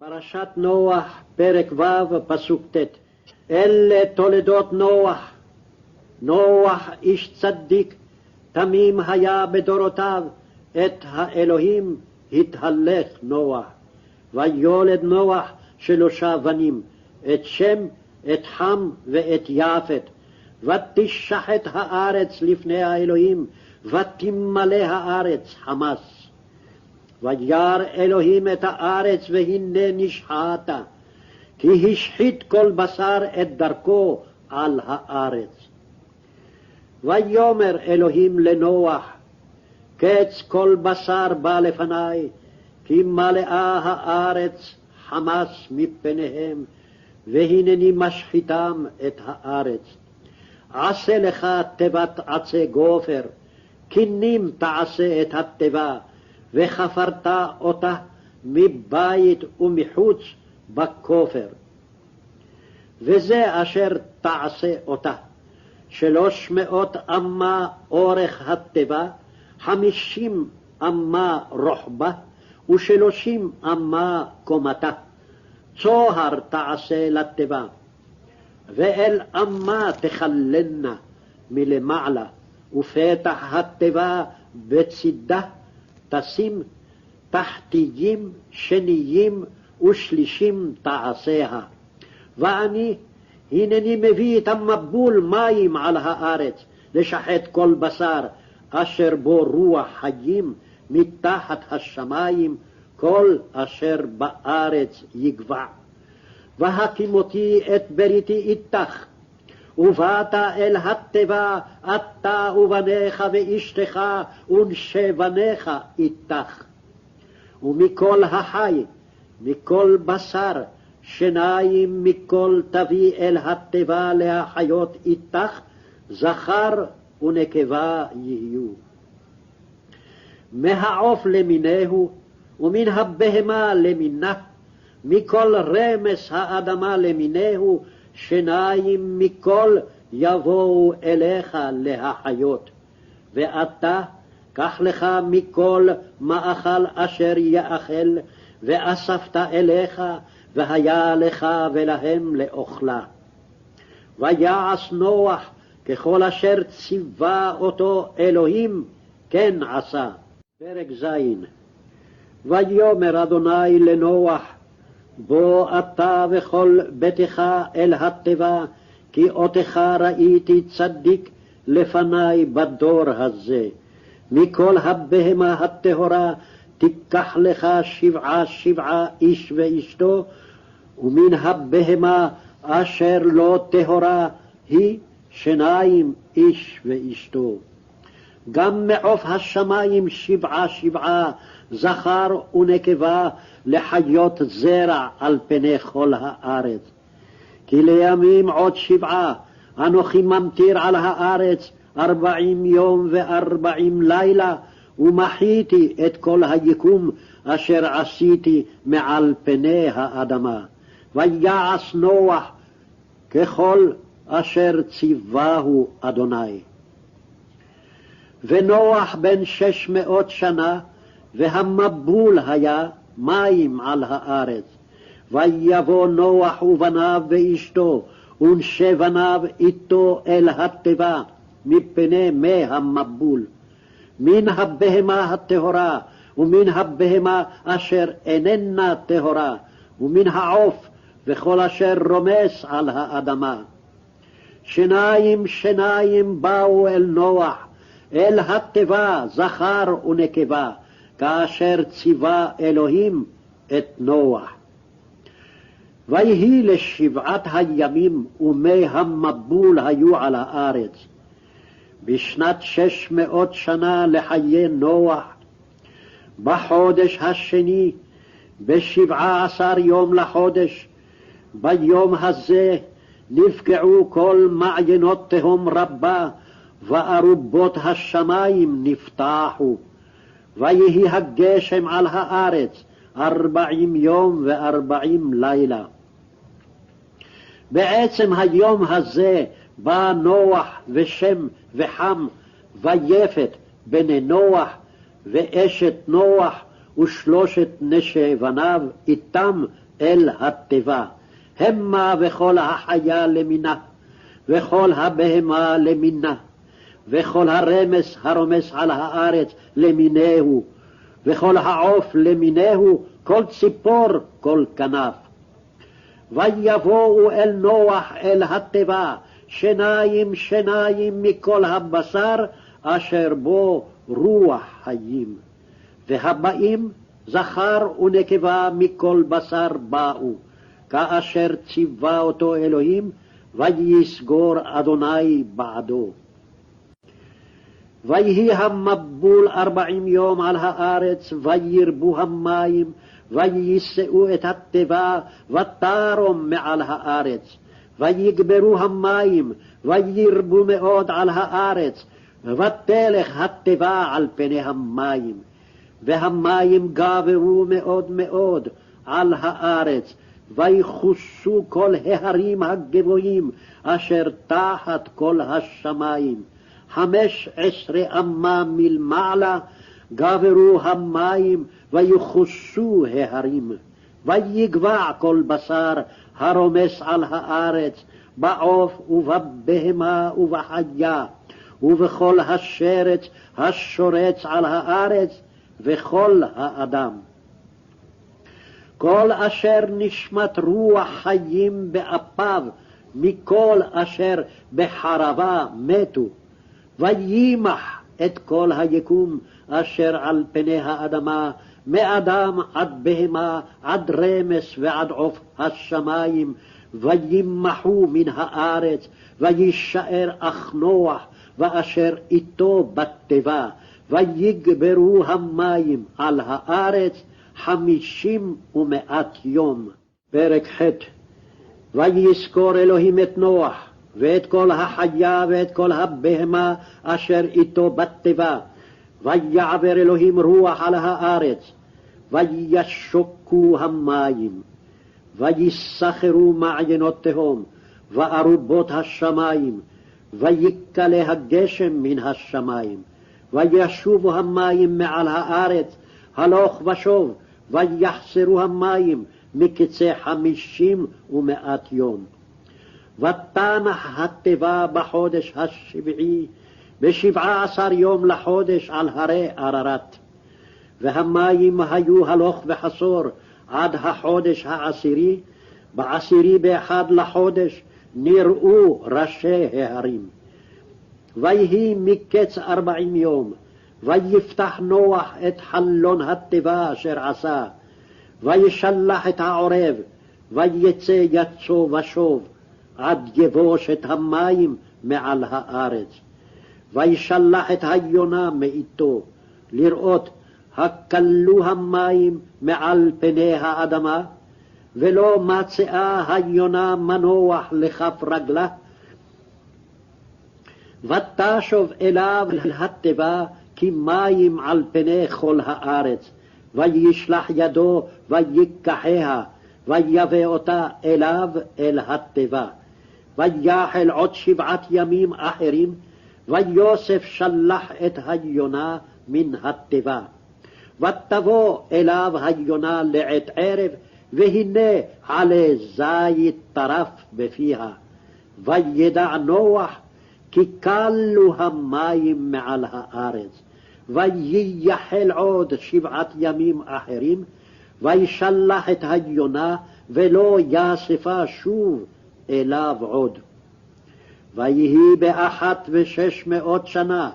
פרשת נוח, פרק ו', פסוק ט' אלה תולדות נוח. נוח איש צדיק, תמים היה בדורותיו, את האלוהים התהלך נוח. ויולד נוח שלושה בנים, את שם, את חם ואת יפת. ותשחט הארץ לפני האלוהים, ותמלא הארץ חמס. וירא אלוהים את הארץ, והנה נשחטה, כי השחית כל בשר את דרכו על הארץ. ויאמר אלוהים לנוח, קץ כל בשר בא לפניי, כי מלאה הארץ חמס מפניהם, והנני משחיתם את הארץ. עשה לך תיבת עצי גופר, כנים תעשה את התיבה, וחפרת אותה מבית ומחוץ בכופר. וזה אשר תעשה אותה, שלוש מאות אמה אורך התיבה, חמישים אמה רוחבה, ושלושים אמה קומתה. צוהר תעשה לתיבה, ואל אמה תכללנה מלמעלה, ופתח התיבה בצדה תשים תחתיים, שניים ושלישים תעשיה. ואני, הנני מביא את המבול מים על הארץ, לשחט כל בשר, אשר בו רוח חיים, מתחת השמיים, כל אשר בארץ יגבע. והקימותי את בריתי איתך, ובאת אל התיבה, אתה ובניך ואשתך ונשי בניך איתך. ומכל החי, מכל בשר, שניים מכל תביא אל התיבה להחיות איתך, זכר ונקבה יהיו. מהעוף למינהו, ומן הבהמה למינה, מכל רמס האדמה למינהו, שניים מכל יבואו אליך להחיות. ואתה, קח לך מכל מאכל אשר יאכל, ואספת אליך, והיה לך ולהם לאוכלה. ויעש נוח ככל אשר ציווה אותו אלוהים, כן עשה. פרק ז' ויאמר אדוני לנוח בוא אתה וכל ביתך אל התיבה, כי אותך ראיתי צדיק לפני בדור הזה. מכל הבהמה הטהורה תיקח לך שבעה שבעה איש ואשתו, ומן הבהמה אשר לא טהורה היא שניים איש ואשתו. גם מעוף השמים שבעה שבעה, זכר ונקבה, לחיות זרע על פני כל הארץ. כי לימים עוד שבעה, אנוכי ממטיר על הארץ ארבעים יום וארבעים לילה, ומחיתי את כל היקום אשר עשיתי מעל פני האדמה. ויעש נוח ככל אשר ציווהו אדוני. ונוח בן שש מאות שנה, והמבול היה מים על הארץ. ויבוא נוח ובניו ואשתו, ונשי בניו איתו אל התיבה, מפני מי המבול. מן הבהמה הטהורה, ומן הבהמה אשר איננה טהורה, ומן העוף, וכל אשר רומס על האדמה. שניים שניים באו אל נוח, אל התיבה זכר ונקבה, כאשר ציווה אלוהים את נוח. ויהי לשבעת הימים ומי המבול היו על הארץ. בשנת שש מאות שנה לחיי נוח, בחודש השני, בשבעה עשר יום לחודש, ביום הזה נפגעו כל מעיינות תהום רבה, וארובות השמים נפתחו. ויהי הגשם על הארץ ארבעים יום וארבעים לילה. בעצם היום הזה בא נוח ושם וחם ויפת בני נוח ואשת נוח ושלושת נשי בניו איתם אל התיבה, המה וכל החיה למינה, וכל הבהמה למינה, וכל הרמס הרומס על הארץ למינהו, וכל העוף למינהו, כל ציפור, כל כנף. ויבואו אל נוח אל התיבה, שניים שניים מכל הבשר, אשר בו רוח חיים. והבאים זכר ונקבה מכל בשר באו, כאשר ציווה אותו אלוהים, ויסגור אדוני בעדו. ויהי המבול ארבעים יום על הארץ, וירבו המים, ויישאו את התיבה, ותרום מעל הארץ. ויגברו המים, וירבו מאוד על הארץ, ותלך התיבה על פני המים. והמים גברו מאוד מאוד על הארץ, ויכוסו כל ההרים הגבוהים אשר תחת כל השמיים. חמש עשרה אמה מלמעלה גברו המים ויכוסו ההרים. ויגבע כל בשר הרומס על הארץ, בעוף ובבהמה ובחיה, ובכל השרץ השורץ על הארץ, וכל האדם. כל אשר נשמת רוח חיים באפיו, מכל אשר בחרבה מתו, וימח את כל היקום אשר על פני האדמה, מאדם עד בהמה, עד רמס ועד עוף השמים, וימחו מן הארץ, וישאר אך נוח, ואשר איתו בתיבה, ויגברו המים על הארץ חמישים ומאת יום. פרק ח' ויזכור אלוהים את נוח, ואת כל החיה ואת כל הבהמה אשר איתו בתיבה, ויעבר אלוהים רוח על הארץ, וישוקו המים, ויסחרו מעיינות תהום, וארובות השמים, ויקלה הגשם מן השמים. וישובו המים מעל הארץ, הלוך ושוב, ויחסרו המים מקצה חמישים ומאת יום. ותנח התיבה בחודש השביעי, בשבעה עשר יום לחודש על הרי עררת. והמים היו הלוך וחסור עד החודש העשירי, בעשירי באחד לחודש נראו ראשי ההרים. ויהי מקץ ארבעים יום, ויפתח נוח את חלון התיבה אשר עשה, וישלח את העורב, ויצא יצו ושוב, עד יבוש את המים מעל הארץ. וישלח את היונה מאיתו, לראות הכלו המים מעל פני האדמה, ולא מצאה היונה מנוח לכף רגלה, ותשוב אליו התיבה כי מים על פני כל הארץ, וישלח ידו ויקחיה, ויבא אותה אליו אל התיבה. ויחל עוד שבעת ימים אחרים, ויוסף שלח את היונה מן התיבה. ותבוא אליו היונה לעת ערב, והנה עלי זית טרף בפיה. וידע נוח כי כלו המים מעל הארץ. וייחל עוד שבעת ימים אחרים, וישלח את היונה, ולא יאספה שוב אליו עוד. ויהי באחת ושש מאות שנה,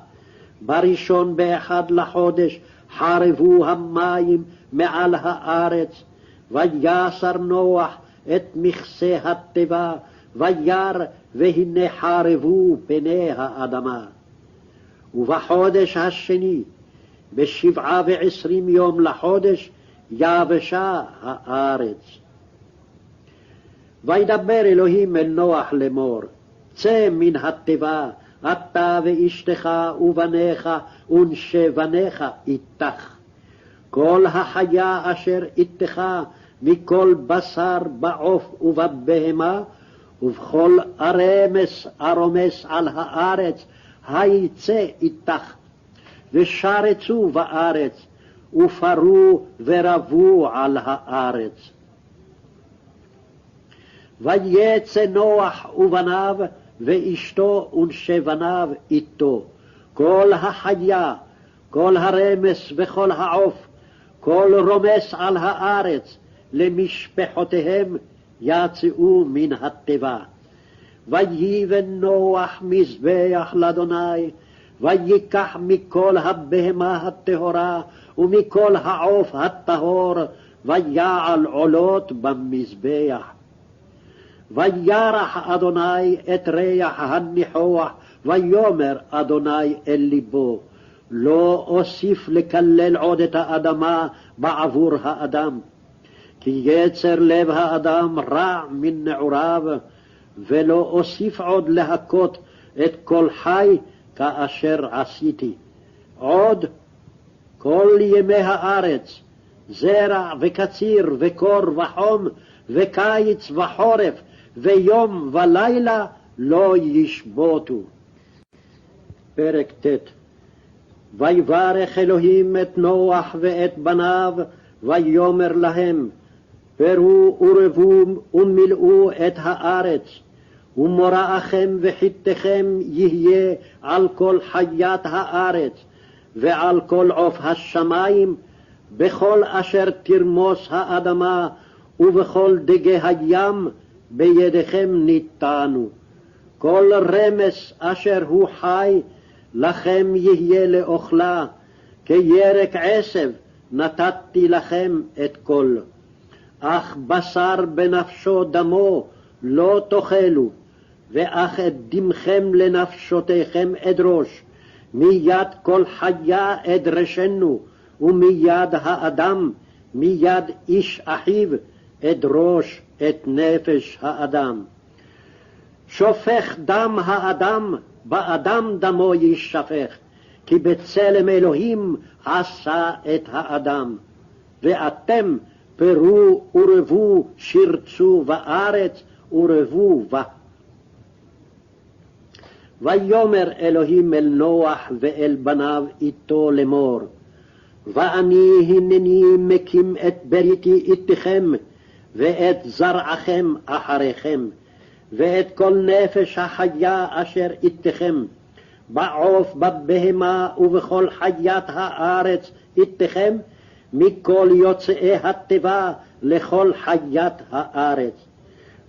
בראשון באחד לחודש, חרבו המים מעל הארץ, ויסר נוח את מכסה התיבה, וירא והנה חרבו פני האדמה. ובחודש השני, בשבעה ועשרים יום לחודש, יבשה הארץ. וידבר אלוהים אל נוח לאמור, צא מן התיבה, אתה ואשתך ובניך ונשי בניך איתך. כל החיה אשר איתך מכל בשר בעוף ובבהמה ובכל הרמס הרומס על הארץ, היצא איתך, ושרצו בארץ, ופרו ורבו על הארץ. ויצא נוח ובניו, ואשתו ונשי בניו איתו, כל החיה, כל הרמס וכל העוף, כל רומס על הארץ, למשפחותיהם יצאו מן התיבה. ויבן נוח מזבח לאדוני, ויקח מכל הבהמה הטהורה ומכל העוף הטהור, ויעל עולות במזבח. וירח אדוני את ריח הניחוח, ויאמר אדוני אל ליבו, לא אוסיף לקלל עוד את האדמה בעבור האדם, כי יצר לב האדם רע מן נעוריו, ולא אוסיף עוד להכות את כל חי כאשר עשיתי. עוד כל ימי הארץ, זרע וקציר וקור וחום וקיץ וחורף ויום ולילה לא ישבותו. פרק ט' ויברך אלוהים את נוח ואת בניו, ויאמר להם, פרו ורבו ומילאו את הארץ, ומוראכם וחיתכם יהיה על כל חיית הארץ, ועל כל עוף השמים, בכל אשר תרמוס האדמה, ובכל דגי הים, בידיכם ניתנו. כל רמס אשר הוא חי, לכם יהיה לאוכלה, כירק עשב נתתי לכם את כל. אך בשר בנפשו דמו לא תאכלו, ואך את דמכם לנפשותיכם אדרוש, מיד כל חיה אדרשנו, ומיד האדם, מיד איש אחיו, אדרוש את נפש האדם. שופך דם האדם, באדם דמו יישפך, כי בצלם אלוהים עשה את האדם. ואתם פרו ורבו, שרצו בארץ ורבו בה. ויאמר אלוהים אל נוח ואל בניו איתו לאמור, ואני הנני מקים את בריתי איתכם, ואת זרעכם אחריכם, ואת כל נפש החיה אשר איתכם, בעוף, בבהמה ובכל חיית הארץ איתכם, מכל יוצאי התיבה לכל חיית הארץ.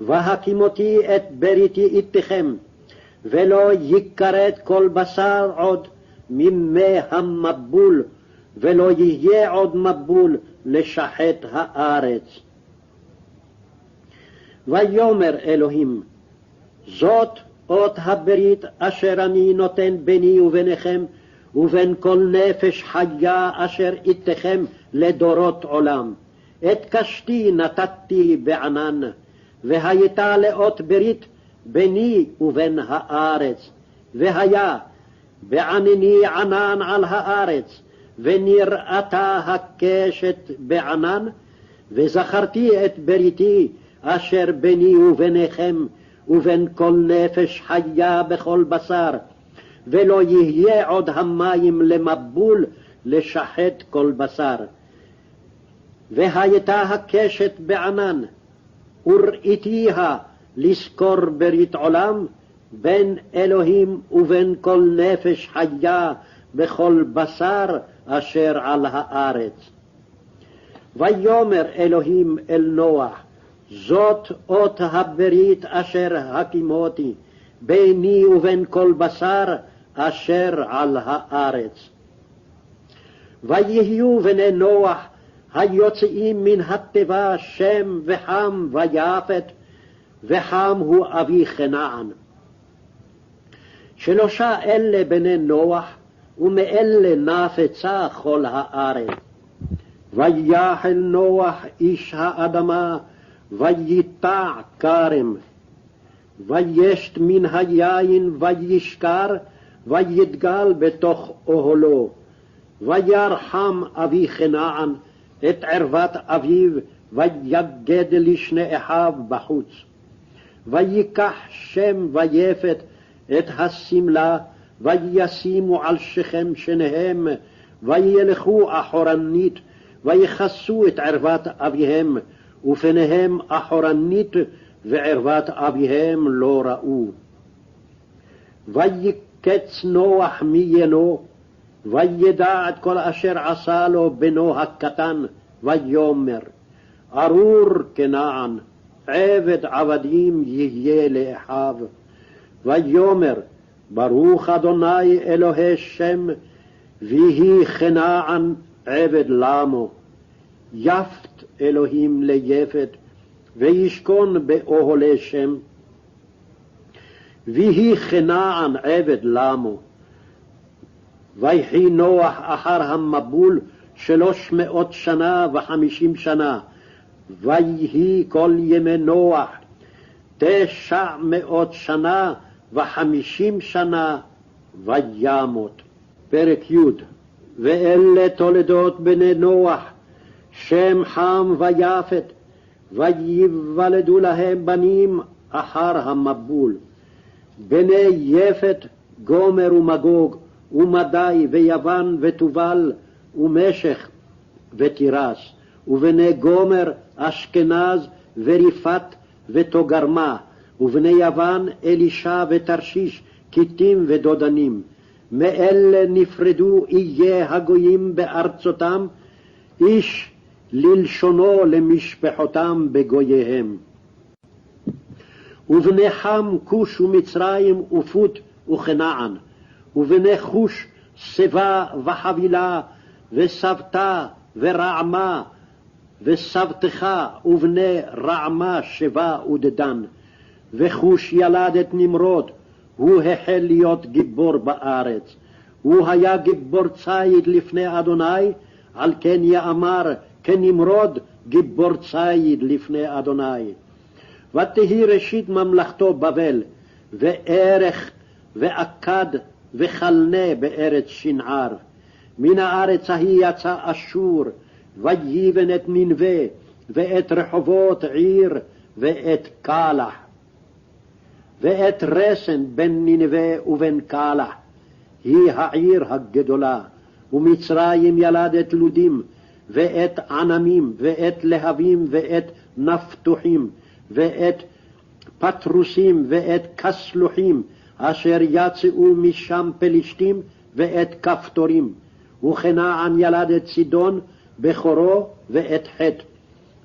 והקימותי את בריתי איתכם, ולא יכרת כל בשר עוד ממי המבול, ולא יהיה עוד מבול לשחט הארץ. ויאמר אלוהים, זאת אות הברית אשר אני נותן ביני וביניכם, ובין כל נפש חיה אשר איתכם לדורות עולם. את קשתי נתתי בענן, והייתה לאות ברית ביני ובין הארץ. והיה בענני ענן על הארץ, ונראתה הקשת בענן, וזכרתי את בריתי אשר ביני וביניכם, ובין כל נפש חיה בכל בשר, ולא יהיה עוד המים למבול לשחט כל בשר. והייתה הקשת בענן, וראיתיה לזכור ברית עולם, בין אלוהים ובין כל נפש חיה בכל בשר אשר על הארץ. ויאמר אלוהים אל נוח, זאת אות הברית אשר הקימותי, ביני ובין כל בשר אשר על הארץ. ויהיו בני נוח היוצאים מן התיבה שם וחם ויפת, וחם הוא אבי כנען. שלושה אלה בני נוח, ומאלה נפצה כל הארץ. ויחל נוח איש האדמה, וייטע כרם. וישת מן היין וישכר, ויתגל בתוך אוהלו. וירחם אבי כנען את ערוות אביו, ויגד לשני אחיו בחוץ. ויקח שם ויפת את השמלה, וישימו על שכם שניהם, וילכו אחורנית, ויכסו את ערוות אביהם, ופניהם אחורנית, וערוות אביהם לא ראו. ויקץ נוח מיינו, וידע את כל אשר עשה לו בנו הקטן, ויאמר, ארור כנען, עבד עבדים יהיה לאחיו. ויאמר, ברוך אדוני אלוהי שם, ויהי כנען עבד למו. יפת אלוהים ליפת, וישכון באוהלי שם. ויהי כנען עבד למו. ויחי נוח אחר המבול שלוש מאות שנה וחמישים שנה, ויהי כל ימי נוח תשע מאות שנה וחמישים שנה וימות. פרק י' ואלה תולדות בני נוח, שם חם ויפת, וייוולדו להם בנים אחר המבול. בני יפת גומר ומגוג, ומדי ויוון ותובל, ומשך ותירס, ובני גומר אשכנז וריפת ותוגרמה, ובני יוון אלישע ותרשיש, כיתים ודודנים. מאלה נפרדו איי הגויים בארצותם, איש ללשונו למשפחותם בגוייהם. ובני חם כוש ומצרים ופוט וכנען, ובני חוש שיבה וחבילה וסבתה ורעמה וסבתך ובני רעמה שבה ודדן. וחוש ילד את נמרוד, הוא החל להיות גיבור בארץ. הוא היה גיבור ציד לפני אדוני, על כן יאמר כנמרוד גיבור ציד לפני אדוני. ותהי ראשית ממלכתו בבל, וערך ועקד וכלנה בארץ שנער. מן הארץ ההיא יצא אשור, ויבן את ננבה, ואת רחובות עיר, ואת קלח. ואת רסן בין ננבה ובין קלח, היא העיר הגדולה, ומצרים ילד את לודים, ואת ענמים, ואת להבים, ואת נפתוחים, ואת פטרוסים, ואת כסלוחים, אשר יצאו משם פלישתים, ואת כפתורים. וכנען ילד את צידון, בכורו, ואת חטא.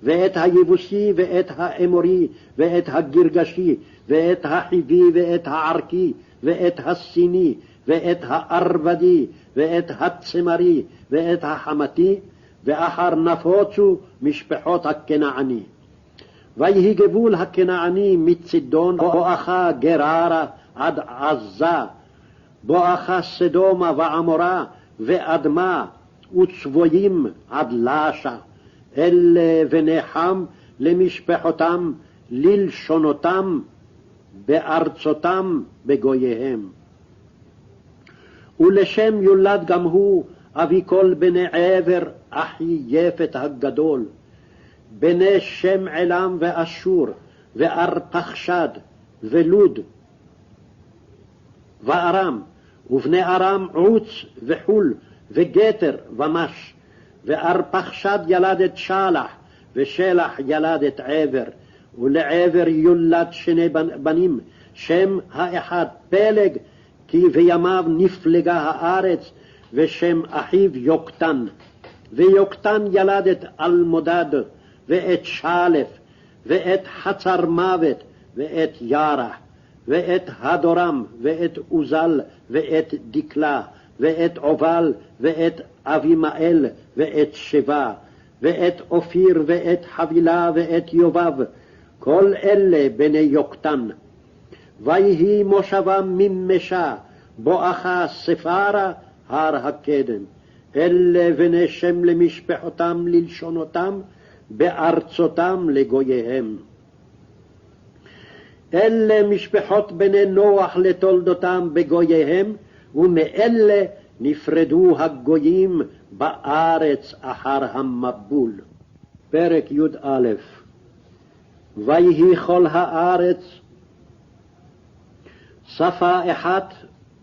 ואת היבוסי, ואת האמורי, ואת הגרגשי, ואת החיבי, ואת הערכי, ואת הסיני, ואת הארבדי, ואת הצמרי, ואת החמתי, ואחר נפוצו משפחות הכנעני. ויהי גבול הכנעני מצידון בואכה גררה עד עזה, בואכה סדומה ועמורה ואדמה וצבויים עד לשה. אלה בני חם למשפחותם, ללשונותם, בארצותם, בגוייהם. ולשם יולד גם הוא אבי כל בני עבר, אחי יפת הגדול. בני שם עילם ואשור, וארפחשד, ולוד, וארם, ובני ארם עוץ וחול, וגתר ומש. וארפחשד ילד את שלח, ושלח ילד את עבר, ולעבר יולד שני בנים, שם האחד פלג, כי בימיו נפלגה הארץ, ושם אחיו יוקטן. ויוקטן ילד את אלמודד, ואת שלף, ואת חצר מוות, ואת ירח, ואת הדורם, ואת עוזל, ואת דקלה, ואת עובל, ואת אבימאל, ואת שבה, ואת אופיר, ואת חבילה, ואת יובב, כל אלה בני יוקטן. ויהי מושבם ממשה, בואכה ספרה, הר הקדם. אלה בני שם למשפחותם, ללשונותם, בארצותם לגוייהם. אלה משפחות בני נוח לתולדותם בגוייהם, ומאלה נפרדו הגויים בארץ אחר המבול. פרק י"א ויהי כל הארץ שפה אחת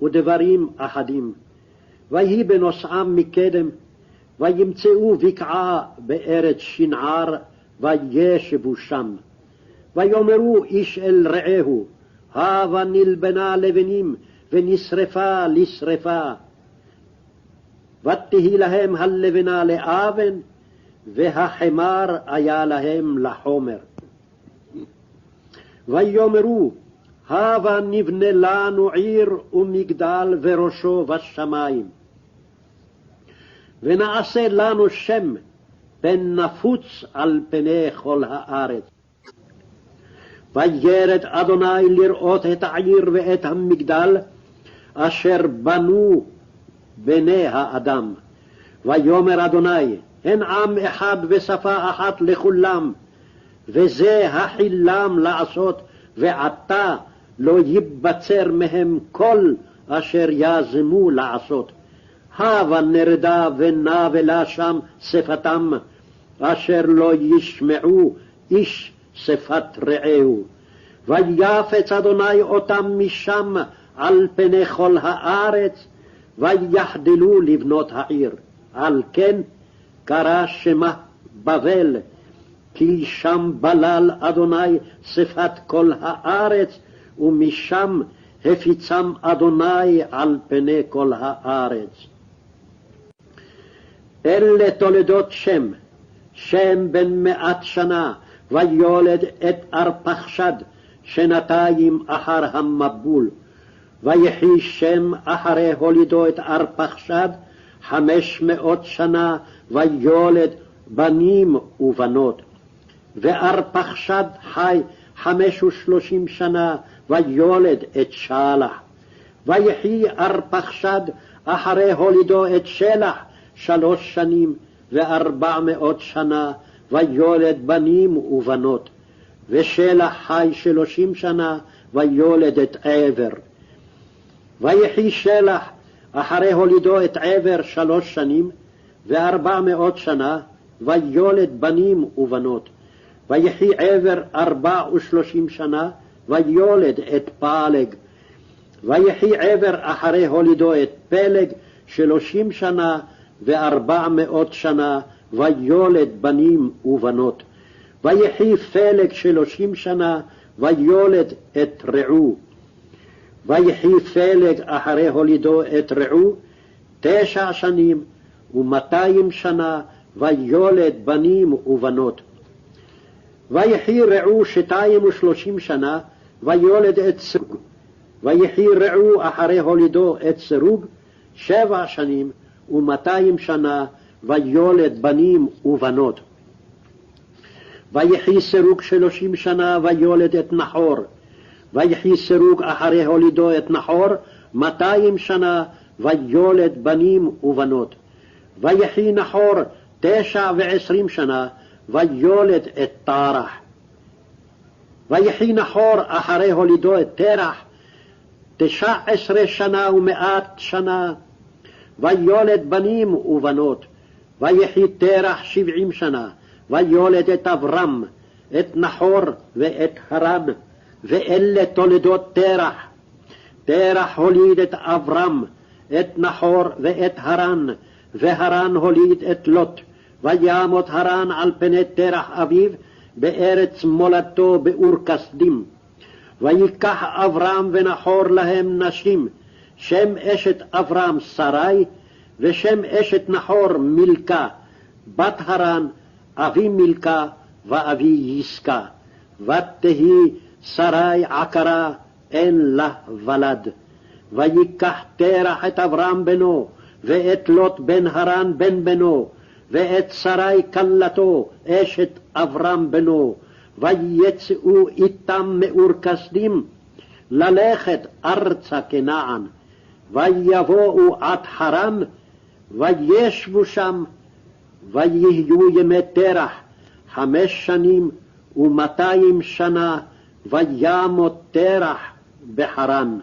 ודברים אחדים, ויהי בנוסעם מקדם, וימצאו בקעה בארץ שנער, וישבו שם. ויאמרו איש אל רעהו, הבה נלבנה לבנים, ונשרפה לשרפה. ותהי להם הלבנה לאבן, והחמר היה להם לחומר. ויאמרו, הבה נבנה לנו עיר ומגדל וראשו בשמיים. ונעשה לנו שם, פן נפוץ על פני כל הארץ. וירד אדוני לראות את העיר ואת המגדל, אשר בנו בני האדם. ויאמר אדוני, הן עם אחד ושפה אחת לכולם, וזה החילם לעשות, ועתה לא ייבצר מהם כל אשר יזמו לעשות. הבה נרדה ונבלה שם שפתם, אשר לא ישמעו איש שפת רעהו. ויפץ אדוני אותם משם על פני כל הארץ, ויחדלו לבנות העיר. על כן קרא שמה בבל, כי שם בלל אדוני שפת כל הארץ, ומשם הפיצם אדוני על פני כל הארץ. אלה תולדות שם, שם בן מאת שנה, ויולד את ארפחשד, שנתיים אחר המבול. ויחי שם אחרי הולידו את ארפחשד, חמש מאות שנה, ויולד בנים ובנות. וארפחשד חי חמש ושלושים שנה, ויולד את שלח. ויחי ארפחשד אחרי הולידו את שלח שלוש שנים וארבע מאות שנה, ויולד בנים ובנות. ושלח חי שלושים שנה, ויולד את עבר. ויחי שלח אחרי הולידו את עבר שלוש שנים וארבע מאות שנה, ויולד בנים ובנות. ויחי עבר ארבע ושלושים שנה, ויולד את פלג. ויחי עבר אחרי הולידו את פלג שלושים שנה וארבע מאות שנה, ויולד בנים ובנות. ויחי פלג שלושים שנה, ויולד את רעו. ויחי פלג אחרי הולידו את רעו תשע שנים ומאתיים שנה, ויולד בנים ובנות. ויחי רעו שתיים ושלושים שנה, ויולד את סרוג. ויחי רעו אחרי הולידו את סרוג שבע שנים ומאתיים שנה, ויולד בנים ובנות. ויחי סרוג שלושים שנה, ויולד את נחור. ויחי סרוג אחרי הולידו את נחור, מאתיים שנה, ויולד בנים ובנות. ויחי נחור תשע ועשרים שנה, ויולד את תרח. ויחי נחור אחרי הולידו את תרח, תשע עשרה שנה ומאת שנה, ויולד בנים ובנות. ויחי תרח שבעים שנה, ויולד את אברם, את נחור ואת הרן, ואלה תולדות תרח. תרח הוליד את אברם, את נחור ואת הרן, והרן הוליד את לוט. וימות הרן על פני תרח אביו, בארץ מולדתו באור כסדים. ויקח אברהם ונחור להם נשים, שם אשת אברהם שרי, ושם אשת נחור מילכה, בת הרן, אבי מילכה ואבי יסקה. ותהי שרי עקרה, אין לה ולד. ויקח תרח את אברהם בנו, ואת לוט בן הרן בן בנו, ואת שרי כלתו, אשת אברהם בנו, ויצאו איתם מאור כסדים, ללכת ארצה כנען. ויבואו עד חרן, וישבו שם, ויהיו ימי תרח, חמש שנים ומאתיים שנה, וימות תרח בחרן.